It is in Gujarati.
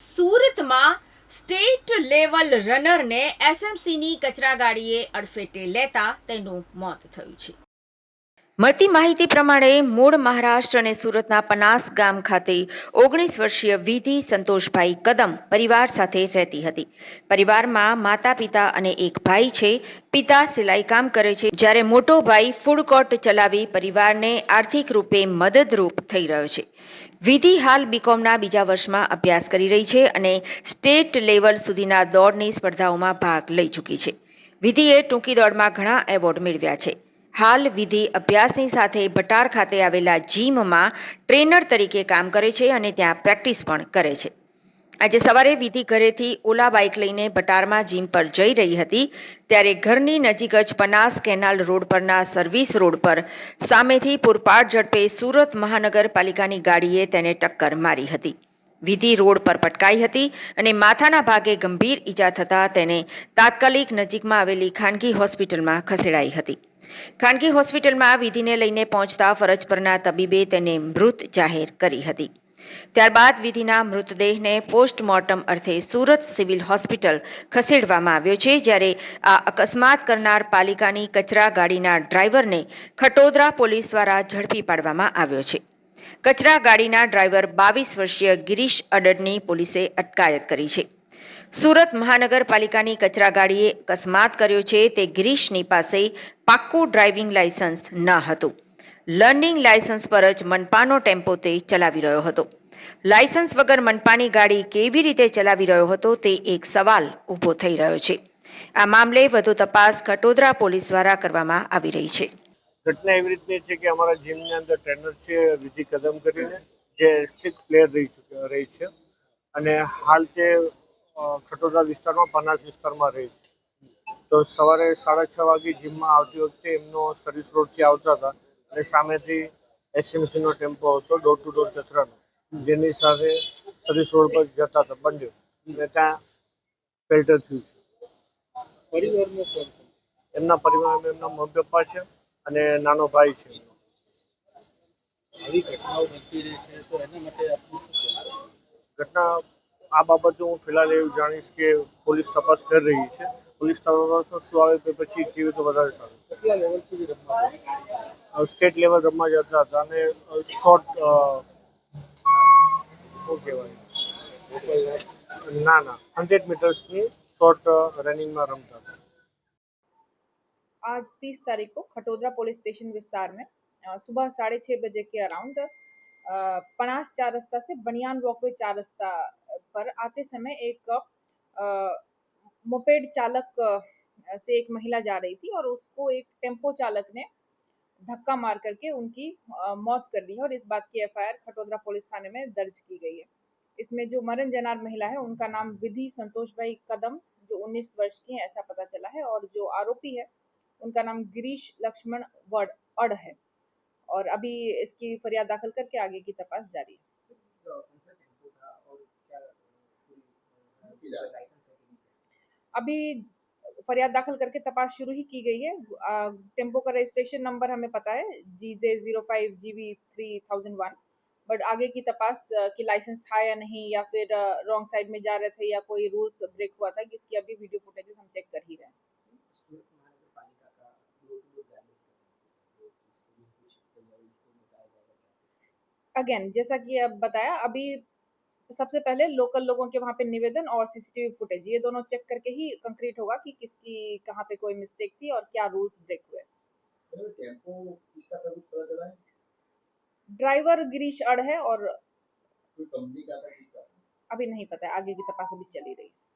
સુરતમાં સ્ટેટ લેવલ રનરને એસએમસીની કચરાગાડીએ અડફેટે લેતા તેનું મોત થયું છે. મળતી માહિતી પ્રમાણે મૂળ મહારાષ્ટ્ર અને સુરતના પનાસ ગામ ખાતે ઓગણીસ વર્ષીય વિધિ સંતોષભાઈ કદમ પરિવાર સાથે રહેતી હતી. પરિવારમાં માતા પિતા અને એક ભાઈ છે. પિતા સિલાઈ કામ કરે છે. જ્યારે મોટો ભાઈ ફૂડ કોર્ટ ચલાવી પરિવારને આર્થિક રૂપે મદદરૂપ થઈ રહ્યો છે. વિધિ હાલ બીકોમના બીજા વર્ષમાં અભ્યાસ કરી રહી છે અને સ્ટેટ લેવલ સુધીના દોડની સ્પર્ધાઓમાં ભાગ લઈ ચૂકી છે. વિધિએ ટૂંકી દોડમાં ઘણા એવોર્ડ મેળવ્યા છે. હાલ વિધિ અભ્યાસની સાથે ભટાર ખાતે આવેલા જીમમાં ટ્રેનર તરીકે કામ કરે છે અને ત્યાં પ્રેક્ટિસ પણ કરે છે. આજે સવારે વિધિ ઘરેથી ઓલા બાઇક લઈને ભટારમાં જીમ પર જઈ રહી હતી, ત્યારે ઘરની નજીક જ પનાસ કેનાલ રોડ પરના સર્વિસ રોડ પર સામેથી પૂરપાટ ઝડપે સુરત મહાનગરપાલિકાની ગાડીએ તેને ટક્કર મારી હતી. વિધિ રોડ પર પટકાઈ હતી અને માથાના ભાગે ગંભીર ઈજા થતાં તેને તાત્કાલિક નજીકમાં આવેલી ખાનગી હોસ્પિટલમાં ખસેડાઈ હતી. ખાનગી હોસ્પિટલમાં વિધિને લઈને પહોંચતા ફરજ પરના તબીબે તેને મૃત જાહેર કરી હતી. ત્યારબાદ વિધિના મૃતદેહને પોસ્ટમોર્ટમ અર્થે સુરત સિવિલ હોસ્પિટલ ખસેડવામાં આવ્યો છે, જ્યારે આ અકસ્માત કરનાર પાલિકાની કચરા ગાડીના ડ્રાઈવરને ખટોદરા પોલીસ દ્વારા ઝડપી પાડવામાં આવ્યો છે. કચરા ગાડીના ડ્રાઈવર બાવીસ વર્ષીય ગિરીશ અડડની પોલીસે અટકાયત કરી છે. સુરત મહાનગરપાલિકાની કચરા ગાડીએ અકસ્માત કર્યો છે. તે ગિરીશની પાસે પાક્કું ડ્રાઇવિંગ લાયસન્સ ન હતું. લર્નિંગ લાયસન્સ પર જ મનપાનો ટેમ્પો તે ચલાવી રહ્યો હતો. લાયસન્સ વગર મનપાની ગાડી કેવી રીતે ચલાવી રહ્યો હતો તે એક સવાલ ઊભો થઈ રહ્યો છે. આ મામલે વધુ તપાસ કટોદરા પોલીસ દ્વારા કરવામાં આવી રહી છે. ઘટના એવી રીતની છે કે અમારા જીમની અંદર ટ્રેનર છે વિધિ કદમ કરીને જે સ્ટ્રિક્ટ પ્લેયર રહી રહી છે. અને હાલ તે અ, ખટોદરા વિસ્તારમાં પનાસ વિસ્તારમાં રહે છે તો સવારે સાડા છ વાગે જીમમાં આવતી વખતે એમનો સર્વિસ રોડથી આવતા હતા અને સામેથી એસએમસીનો ટેમ્પો આવતો ડોર ટુ ડોર કચરાનો જેની સાથે સર્વિસ રોડ પર જતા હતા બંને અને ત્યાં ફિલ્ટર થયું છે? એમના પરિવારમાં એમના મમ્મી પપ્પા છે અને નાનો ભાઈ છે આવી ઘટનાઓ બનતી રહે છે તો એના માટે આપનું શું કહેવું? ઘટના આ બાબતે હું ફિલહાલ એવું જાણીશ કે પોલીસ તપાસ કરી રહી છે પોલીસ તપાસમાં શું આવે તે પછી કેવી તો વધારે સારું કેટલા લેવલ સુધી રમવા સ્ટેટ લેવલ રમવા જતા હતા અને શોર્ટ શું કહેવાય ના ના હંડ્રેડ મીટર્સની શોર્ટ રનિંગમાં રમતા હતા आज 30 तारीख को खटोदरा पुलिस स्टेशन विस्तार में अ, सुबह साढ़े छः बजे के अराउंड पनास चार रास्ता से बनियान वॉकवे चार रास्ता पर आते समय एक मोपेड चालक से एक महिला जा रही थी और उसको एक टेंपो चालक ने धक्का मार करके उनकी मौत कर दी है और इस बात की एफआईआर खटोदरा पुलिस थाने में दर्ज की गई है। इसमें जो मरण जनार महिला है, उनका नाम विधि संतोष भाई कदम, जो 19 वर्ष की है, ऐसा पता चला है और जो आरोपी है, उनका नाम गिरीश लक्ष्मण वड, अड़ है। और अभी इसकी फरियाद दाखिल करके आगे की तपास जारी है कौन सा टेंपो था और क्या पूरी लाइसेंस है कि नहीं? अभी फरियाद दाखिल करके तपास शुरू ही की गई है। टेंपो का रजिस्ट्रेशन नंबर हमें पता है G J zero five G B three thousand one but आगे की तपास कि लाइसेंस था या नहीं, या फिर रॉन्ग साइड में जा रहे थे या कोई रूल्स ब्रेक हुआ था इसकी अभी वीडियो फुटेजेस हम चेक कर ही रहे हैं। अगेन जैसा कि अब बताया, अभी सबसे पहले लोकल लोगों के वहाँ पे निवेदन और सीसीटीवी फुटेज ये दोनों चेक करके ही कंक्रीट होगा कि किसकी कहाँ पे कोई मिस्टेक थी और क्या रूल्स ब्रेक हुए। ड्राइवर गिरीश अड़ है और अभी नहीं पता है आगे की तपास अभी चली रही है।